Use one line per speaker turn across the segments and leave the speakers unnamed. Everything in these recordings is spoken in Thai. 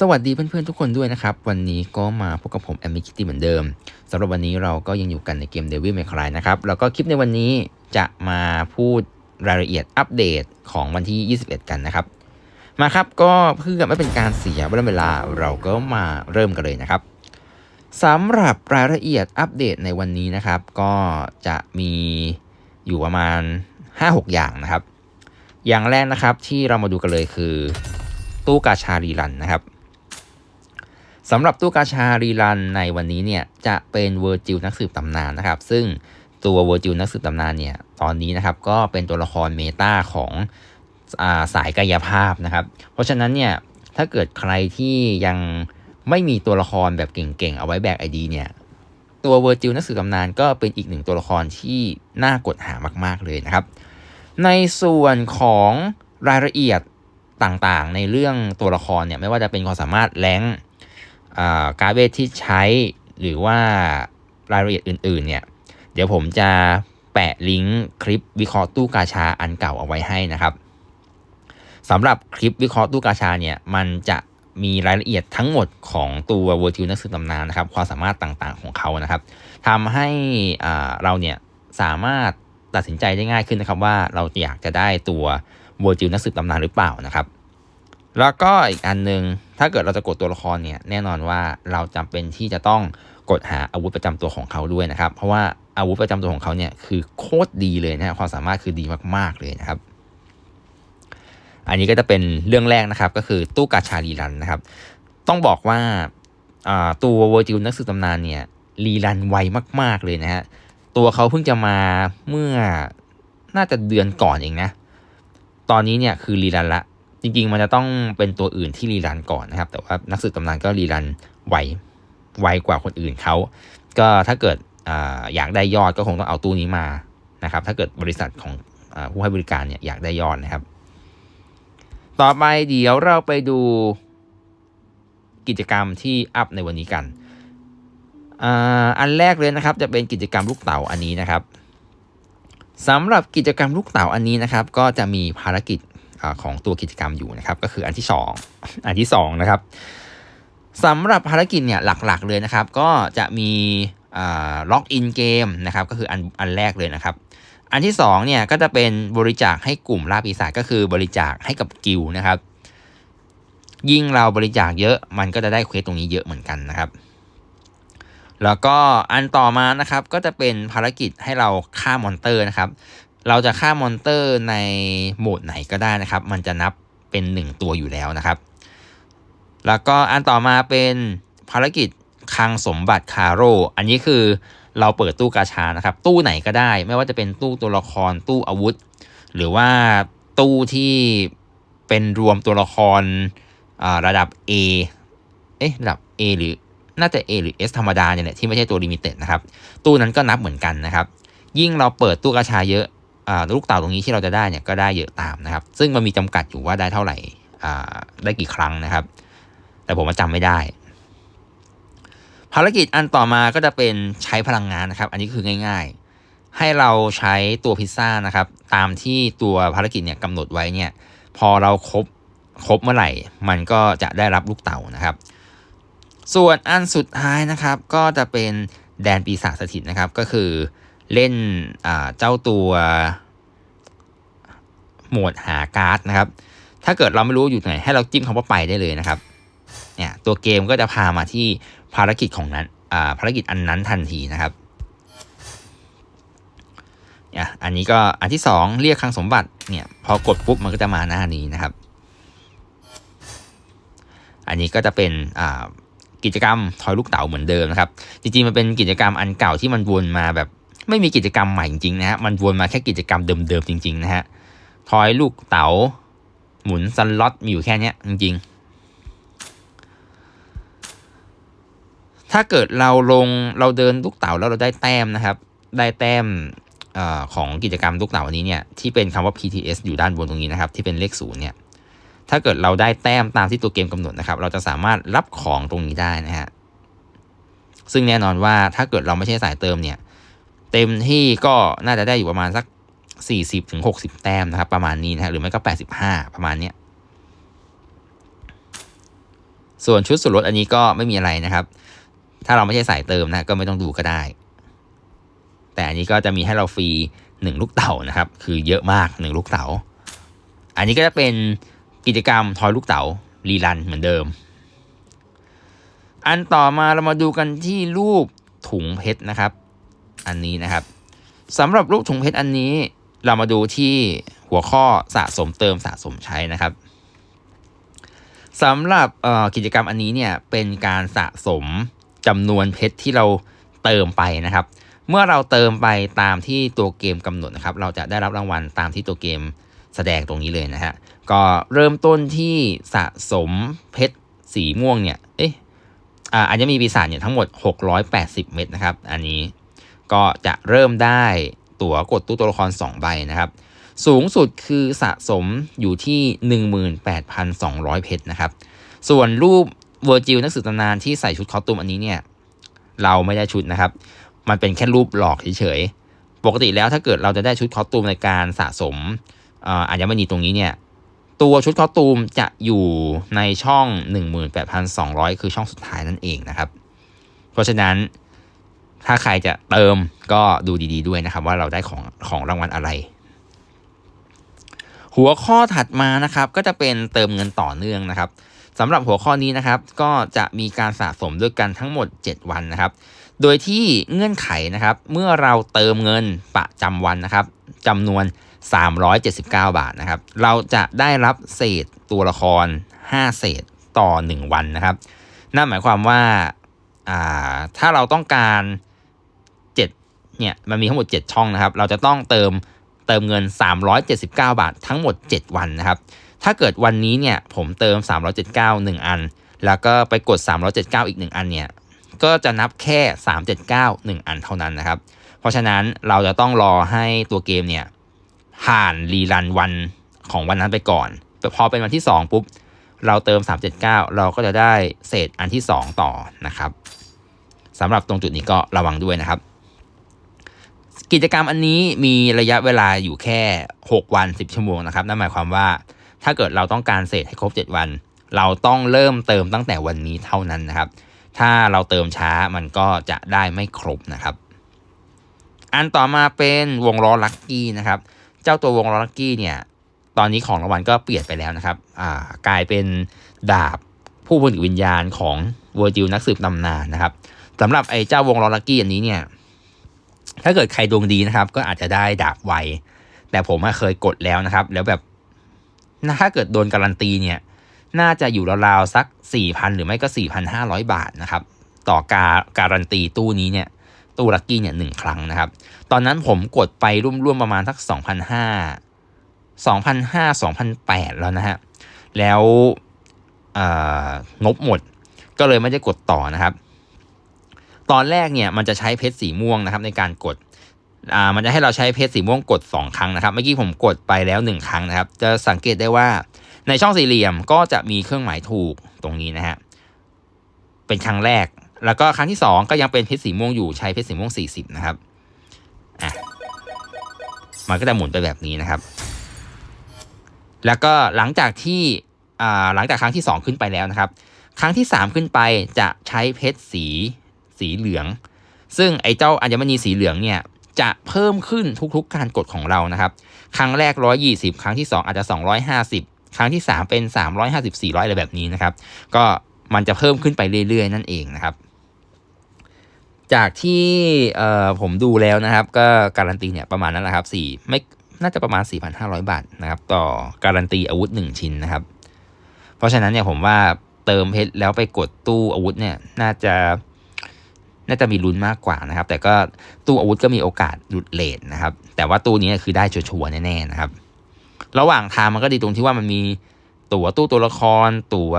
สวัสดีเพื่อนๆทุกคนด้วยนะครับ วันนี้ก็มาพบกับผมแอมมิคิตี้เหมือนเดิมสำหรับวันนี้เราก็ยังอยู่กันในเกม Devil May Cry นะครับ แล้วก็คลิปในวันนี้จะมาพูดรายละเอียดอัปเดตของวันที่ 21 กันนะครับ มาครับก็เพื่อไม่เป็นการเสียเวลาเราก็มาเริ่มกันเลยนะครับสำหรับรายละเอียดอัปเดตในวันนี้นะครับ ก็จะมีอยู่ประมาณ 5-6 อย่างนะครับ อย่างแรกนะครับที่เรามาดูกันเลยคือตู้กาชารีรันนะครับ สำหรับตู้กาชารีรันในวันนี้เนี่ยจะเป็นเวอร์จิลนักสืบตำนานนะครับ ซึ่งตัวเวอร์จิลนักสืบตำนานเนี่ยตอนนี้นะครับก็เป็นตัวละครเมตาของอาสายกายภาพนะครับ เพราะฉะนั้นเนี่ยถ้าเกิดใครที่ยังไม่มีตัวละครแบบเก่งๆ เอาไว้แบกไอดีเนี่ยตัวเวอร์จิลนักสืบตำนานก็เป็นอีกหนึ่งตัวละครที่น่ากดหามากๆเลยนะครับ ในส่วนของรายละเอียดต่างๆ ในเรื่องตัวละครเนี่ยไม่ว่าจะเป็นความสามารถแรง การเวทที่ใช้หรือว่ารายละเอียดอื่นๆเนี่ยเดี๋ยวผมจะแปะลิงก์คลิปวิเคราะห์ตู้กาชาอันเก่าเอาไว้ให้นะครับสำหรับคลิปวิเคราะห์ตู้กาชาเนี่ยมันจะมีรายละเอียดทั้งหมดของตัวเวอร์จิวนักสืบตำนานนะครับความสามารถต่างๆของเขานะครับทำให้เราเนี่ยสามารถตัดสินใจได้ง่ายขึ้นนะครับว่าเราอยากจะได้ตัวเวอร์จิวนักสืบตำนานหรือเปล่านะครับ แล้วก็อีกอันนึง ถ้าเกิดเราจะกดตัวละครเนี่ยแน่นอนว่าเราจำเป็นที่จะต้องกดหาอาวุธประจำตัวของเขาด้วยนะครับ เพราะว่าอาวุธประจำตัวของเขาเนี่ยคือโคตรดีเลยนะความสามารถคือดีมากๆเลยนะครับ อันนี้ก็จะเป็นเรื่องแรกนะครับ ก็คือตู้กาชารีรันนะครับ ต้องบอกว่าตัวเวอร์จิลนักสืบตำนานเนี่ยรีรันไวมาก ๆเลยนะฮะตัวเขาเพิ่งจะมาเมื่อน่าจะเดือนก่อนเองนะ ตอนนี้เนี่ยคือรีรันละ จริงๆ มันจะต้องเป็นตัวอื่นที่รีรันก่อนนะครับ แต่ว่านักสืบตำนานก็รีรันไวไวกว่าคนอื่นเขา ก็ถ้าเกิดออยากได้ยอดก็คงต้องเอาตู้นี้มานะครับ ถ้าเกิดบริษัทของอผู้ให้บริการเนี่ยอยากได้ยอดนะครับ ต่อไปเดี๋ยวเราไปดูกิจกรรมที่อัพในวันนี้กันอันแรกเลยนะครับ จะเป็นกิจกรรมลูกเต๋าอันนี้นะครับสำหรับกิจกรรมลูกเต๋าอันนี้นะครับ ก็จะมีภารกิจ ของตัวกิจกรรมอยู่นะครับก็คืออันที่ 2 อันที่2นะครับสำหรับภารกิจเนี่ยหลักๆเลยนะครับ ก็จะมีล็อกอินเกมนะครับก็คืออันอันแรกเลยนะครับ อันที่2เนี่ยก็จะเป็นบริจาคให้กลุ่มล่าปีศาจก็คือบริจาคให้กับกิลนะครับ ยิ่งเราบริจาคเยอะมันก็จะได้เควสตรงนี้เยอะเหมือนกันนะครับ แล้วก็อันต่อมานะครับก็จะเป็นภารกิจให้เราฆ่ามอนเตอร์นะครับ เราจะฆ่ามอนเตอร์ในโหมดไหนก็ได้นะครับ มันจะนับเป็น 1 ตัวอยู่แล้วนะครับ แล้วก็อันต่อมาเป็นภารกิจคลังสมบัติคาโร อันนี้คือเราเปิดตู้กาชานะครับ ตู้ไหนก็ได้ ไม่ว่าจะเป็นตู้ตัวละครตู้อาวุธ หรือว่าตู้ที่เป็นรวมตัวละครระดับ A เอ๊ะระดับ A หรือน่าจะ A หรือ S ธรรมดาเนี่ยแหละที่ไม่ใช่ตัวลิมิเต็ดนะครับ ตู้นั้นก็นับเหมือนกันนะครับ ยิ่งเราเปิดตู้กาชาเยอะ ลูกเต่าตรงนี้ที่เราจะได้เนี่ยก็ได้เยอะตามนะครับ ซึ่งมันมีจำกัดอยู่ว่าได้เท่าไหร่ได้กี่ครั้งนะครับ แต่ผมจำไม่ได้ ภารกิจอันต่อมาก็จะเป็นใช้พลังงานนะครับ อันนี้คือง่าย ๆ ให้เราใช้ตัวพิซซ่านะครับ ตามที่ตัวภารกิจเนี่ยกำหนดไว้เนี่ย พอเราครบครบเมื่อไหร่ มันก็จะได้รับลูกเต่านะครับ ส่วนอันสุดท้ายนะครับ ก็จะเป็นแดนปีศาจสถิตนะครับ ก็คือ เล่นเจ้าตัวโหมดหาการ์ดนะครับ ถ้าเกิดเราไม่รู้อยู่ไหน ให้เราจิ้มคำว่าไปได้เลยนะครับ เนี่ยตัวเกมก็จะพามาที่ภารกิจของนั้นภารกิจอันนั้นทันทีนะครับเนี่ยอันนี้ก็อันที่สองเรียกคลังสมบัติ เนี่ยพอกดปุ๊บมันก็จะมาหน้านี้นะครับ อันนี้ก็จะเป็นกิจกรรมทอยลูกเต๋าเหมือนเดิมนะครับ จริงๆมันเป็นกิจกรรมอันเก่าที่มันวนมาแบบ ไม่มีกิจกรรมใหม่จริงๆนะฮะมันวนมาแค่กิจกรรมเดิมๆจริง ๆ นะฮะทอยลูกเต๋าหมุนสล็อตมีอยู่แค่นี้จริง ๆ ถ้าเกิดเราลงเราเดินลูกเต๋าแล้วเราได้แต้มนะครับ ได้แต้มอของกิจกรรมลูกเต๋านี้เนี่ยที่เป็นคำว่า PTS อยู่ด้านบนตรงนี้นะครับ ที่เป็นเลขศูนย์เนี่ยถ้าเกิดเราได้แต้มตามที่ตัวเกมกำหนดนะครับ เราจะสามารถรับของตรงนี้ได้นะฮะซึ่งแน่นอนว่าถ้าเกิดเราไม่ใช่สายเติมเนี่ย เต็มที่ก็น่าจะได้อยู่ประมาณสักสี่สิบถึงหกสิบแต้มนะครับ ประมาณนี้นะหรือไม่ก็แปดสิบห้าประมาณเนี้ยส่วนชุดส่วนลดอันนี้ก็ไม่มีอะไรนะครับ ถ้าเราไม่ใช่สายเติมนะก็ไม่ต้องดูก็ได้ แต่อันนี้ก็จะมีให้เราฟรีหนึ่งลูกเต๋านะครับ คือเยอะมากหนึ่งลูกเต๋า อันนี้ก็จะเป็นกิจกรรมทอยลูกเต๋ารีรันเหมือนเดิม อันต่อมาเรามาดูกันที่รูปถุงเพชรนะครับ อันนี้นะครับสำหรับรูปถุงเพชรอันนี้เรามาดูที่หัวข้อสะสมเติมสะสมใช้นะครับสำหรับกิจกรรมอันนี้เนี่ยเป็นการสะสมจำนวนเพชรที่เราเติมไปนะครับ เมื่อเราเติมไปตามที่ตัวเกมกำหนดนะครับ เราจะได้รับรางวัลตามที่ตัวเกมแสดงตรงนี้เลยนะฮะก็เริ่มต้นที่สะสมเพชรสีม่วงเนี่ยเอ๊ะอาจจะมีปีศาจเนี่ยทั้งหมด 680 เม็ดนะครับ อันนี้ ก็จะเริ่มได้ตั๋วกดตู้ตัวละคร 2 ใบนะครับ สูงสุดคือสะสมอยู่ที่ 18,200 เพชรนะครับ ส่วนรูปเวอร์จิลนักสืบตำนานที่ใส่ชุดคอสตูมอันนี้เนี่ยเราไม่ได้ชุดนะครับ มันเป็นแค่รูปหลอกเฉยๆ ปกติแล้วถ้าเกิดเราจะได้ชุดคอสตูมในการสะสมอัญมณีตรงนี้เนี่ยตัวชุดคอสตูมจะอยู่ในช่อง 18,200 คือช่องสุดท้ายนั่นเองนะครับ เพราะฉะนั้น ถ้าใครจะเติมก็ดูดีๆด้วยนะครับ ว่าเราได้ของของรางวัลอะไร หัวข้อถัดมานะครับ ก็จะเป็นเติมเงินต่อเนื่องนะครับสำหรับหัวข้อนี้นะครับ ก็จะมีการสะสมด้วยกันทั้งหมด 7 วันนะครับ โดยที่เงื่อนไขนะครับ เมื่อเราเติมเงินประจำวันนะครับจำนวน 379 บาทนะครับ เราจะได้รับเศษตัวละคร 5 เศษต่อ 1 วันนะครับ นั่นหมายความว่า ถ้าเราต้องการ เนี่ยมันมีทั้งหมด 7 ช่องนะครับ เราจะต้องเติมเติมเงิน 379 บาททั้งหมด 7 วันนะครับ ถ้าเกิดวันนี้เนี่ยผมเติม 379 1 อัน แล้วก็ไปกด 379 อีก 1 อันเนี่ยก็จะนับแค่ 379 1 อันเท่านั้นนะครับ เพราะฉะนั้นเราจะต้องรอให้ตัวเกมเนี่ยผ่านรีรันวันของวันนั้นไปก่อน พอเป็นวันที่ 2 ปุ๊บ เราเติม 379 เราก็จะได้เศษอันที่ 2 ต่อนะครับสำหรับตรงจุดนี้ก็ระวังด้วยนะครับ กิจกรรมอันนี้มีระยะเวลาอยู่แค่ 6 วัน 10 ชั่วโมงนะครับ นั่นหมายความว่าถ้าเกิดเราต้องการเศษให้ครบ 7 วัน เราต้องเริ่มเติมตั้งแต่วันนี้เท่านั้นนะครับ ถ้าเราเติมช้ามันก็จะได้ไม่ครบนะครับ อันต่อมาเป็นวงล้อลัคกี้นะครับ เจ้าตัววงล้อลัคกี้เนี่ย ตอนนี้ของรางวัลก็เปลี่ยนไปแล้วนะครับอ่ากลายเป็นดาบผู้ผลิตวิญญาณของเวอร์จิลนักสืบตำนานนะครับสำหรับไอ้เจ้าวงล้อลัคกี้อันนี้เนี่ย ถ้าเกิดใครดวงดีนะครับ ก็อาจจะได้ดาบไว แต่ผมเคยกดแล้วนะครับ แล้วแบบถ้าเกิดโดนการันตีเนี่ย น่าจะอยู่ราวๆสัก 4,000 หรือไม่ก็ 4,500 บาทนะครับ ต่อการการันตีตู้นี้เนี่ย ตู้ลัคกี้เนี่ยหนึ่งครั้งนะครับ ตอนนั้นผมกดไปร่วมๆประมาณสัก 2,500 2,500 2,800 แล้วนะฮะ แล้วงบหมดก็เลยไม่ได้กดต่อนะครับ ตอนแรกเนี่ยมันจะใช้เพชรสีม่วงนะครับในการกดอ่ามันจะให้เราใช้เพชรสีม่วงกด 2 ครั้งนะครับ เมื่อกี้ผมกดไปแล้ว 1 ครั้งนะครับ จะสังเกตได้ว่าในช่องสี่เหลี่ยมก็จะมีเครื่องหมายถูกตรงนี้นะฮะเป็นครั้งแรก แล้วก็ครั้งที่ 2 ก็ยังเป็นเพชรสีม่วงอยู่ใช้เพชรสีม่วง 40 นะครับอะมันก็จะหมุนไปแบบนี้นะครับ แล้วก็หลังจากที่อ่าหลังจากครั้งที่ 2 ขึ้นไปแล้วนะครับ ครั้งที่ 3 ขึ้นไปจะใช้เพชรสี สีเหลือง ซึ่งไอ้เจ้าอัญมณีสีเหลืองเนี่ยจะเพิ่มขึ้นทุกๆ การกดของเรานะครับ ครั้งแรก 120 ครั้งที่ 2 อาจจะ 250 ครั้งที่ 3 เป็น 350 400 อะไรแบบนี้นะครับ ก็มันจะเพิ่มขึ้นไปเรื่อยๆ นั่นเองนะครับ จากที่ผมดูแล้วนะครับ ก็การันตีเนี่ยประมาณนั้นแหละครับ4ไม่น่าจะประมาณ 4,500 บาทนะครับ ต่อการันตีอาวุธ 1 ชิ้นนะครับ เพราะฉะนั้นเนี่ยผมว่าเติมเพชรแล้วไปกดตู้อาวุธเนี่ย น่าจะ น่าจะมีลุ้นมากกว่านะครับ แต่ก็ตู้อาวุธก็มีโอกาสหลุดเลทนะครับ แต่ว่าตู้นี้คือได้ชัวร์แน่ๆนะครับ ระหว่างทางมันก็ดีตรงที่ว่ามันมีตั๋วตู้ตัวละคร ตั๋ว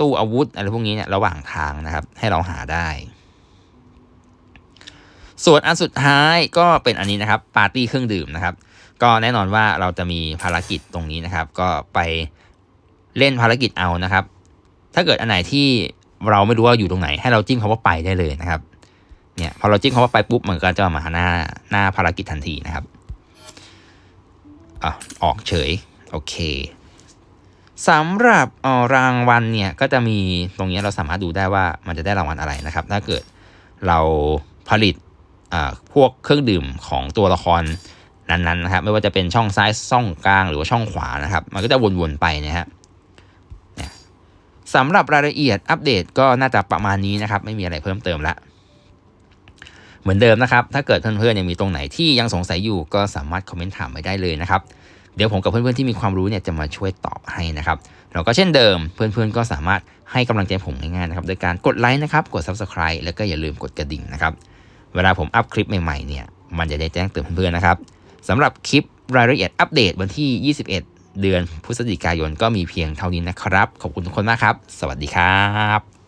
ตู้อาวุธอะไรพวกนี้เนี่ยระหว่างทางนะครับ ให้เราหาได้ ส่วนอันสุดท้ายก็เป็นอันนี้นะครับปาร์ตี้เครื่องดื่มนะครับ ก็แน่นอนว่าเราจะมีภารกิจตรงนี้นะครับ ก็ไปเล่นภารกิจเอานะครับ ถ้าเกิดอันไหนที่เราไม่รู้ว่าอยู่ตรงไหน ให้เราจิ้มคาว่าไปได้เลยนะครับ เนี่ยพอเราจิ้มคำว่าไปปุ๊บมันก็จะมาหน้าหน้าภารกิจทันทีนะครับอะออกเฉย โอเคสำหรับรางวัลเนี่ยก็จะมีตรงนี้เราสามารถดูได้ว่ามันจะได้รางวัลอะไรนะครับ ถ้าเกิดเราผลิตพวกเครื่องดื่มของตัวละครนั้นๆนะครับ ไม่ว่าจะเป็นช่องซ้ายช่องกลางหรือว่าช่องขวานะครับ มันก็จะวนๆไปนะฮะสำหรับรายละเอียดอัปเดตก็น่าจะประมาณนี้นะครับ ไม่มีอะไรเพิ่มเติมละ เหมือนเดิมนะครับ ถ้าเกิดเพื่อนๆยังมีตรงไหนที่ยังสงสัยอยู่ก็สามารถคอมเมนต์ถามไว้ได้เลยนะครับ เดี๋ยวผมกับเพื่อนๆที่มีความรู้เนี่ยจะมาช่วยตอบให้นะครับแล้วก็เช่นเดิมเพื่อนๆก็สามารถให้กำลังใจผมง่ายๆนะครับโดยการกดไลค์นะครับกด Subscribe แล้วก็อย่าลืมกดกระดิ่งนะครับเวลาผมอัพคลิปใหม่ๆเนี่ยมันจะได้แจ้งเตือนเพื่อนๆนะครับสำหรับคลิปรายละเอียดอัปเดตวันที่ 21 เดือนพฤศจิกายนก็มีเพียงเท่านี้นะครับ ขอบคุณทุกคนมากครับ สวัสดีครับ